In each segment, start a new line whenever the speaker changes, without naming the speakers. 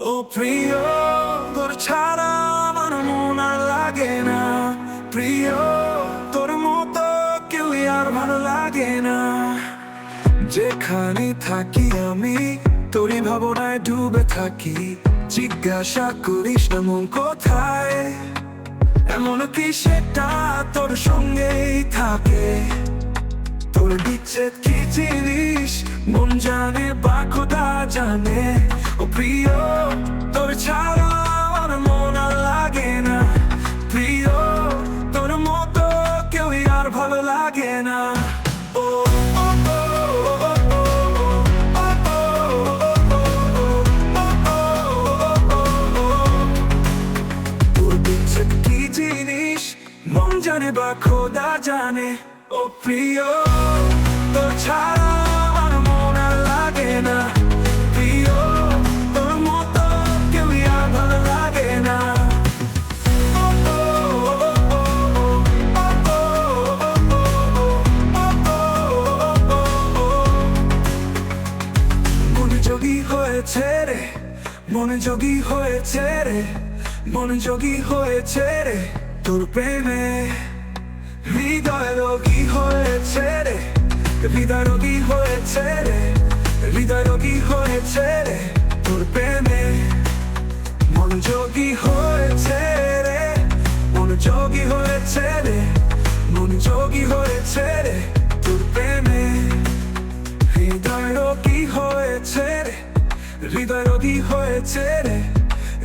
ও প্রিয়, তোর ছাড়া আমার মন আর লাগে না। প্রিয়, তোর মতো কেউ আর ভালো লাগে না। যেখানে থাকি আমি, তোরই ভাবনায় ডুবে থাকি। জিজ্ঞাসা করিস না মন কোথায়। এমন কি সেটা তোর সঙ্গেই থাকে। তোর বিচ্ছেদ কি জিনিস, মন জানে বা খোদা জানে। ও প্রিয় তোর ছাড়া আর মন লাগে না প্রিয় তোর মতো কেউ আর ভালো লাগে না জানে বা খোদা জানে ও প্রিয় রে, মনোযোগী হয়েছে রে, মনোযোগী হয়েছে রে। তোর প্রেমে হৃদয় রোগী হয়েছে রে হৃদয় রোগী হয়েছে রে হৃদয় রোগী হয়েছে রে। তোর প্রেমে মনোযোগী হয়েছে হৃদয় রোগী হয়েছে রে,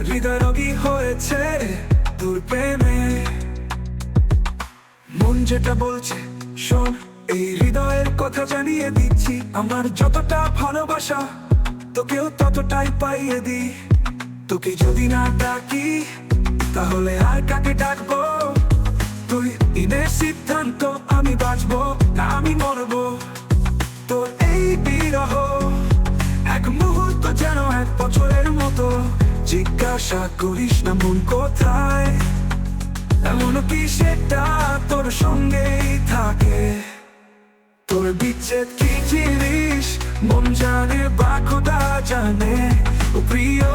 হৃদয় রোগী হয়েছে রে তোর প্রেমে। মন যেটা বলছে, শোন, এই হৃদয়ের কথা জানিয়ে দিচ্ছি, আমার যতটা ভালোবাসা, তোকেও ততটাই পাইয়ে দি। তোকে যদি না ডাকি, তাহলে আর কাকে ডাকবো? তুই ঈদের সিদ্ধান্ত আমি বাঁচবো, না আমি মরবো? জিজ্ঞাসা করিস না মন কোথায়? এমন কি সেটা তোর সঙ্গেই থাকে? তোর বিচ্ছেদ কি জিনিস মন জানে বা খোদা জানে। প্রিয়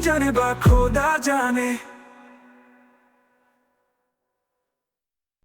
জানে বা খোদা জানে।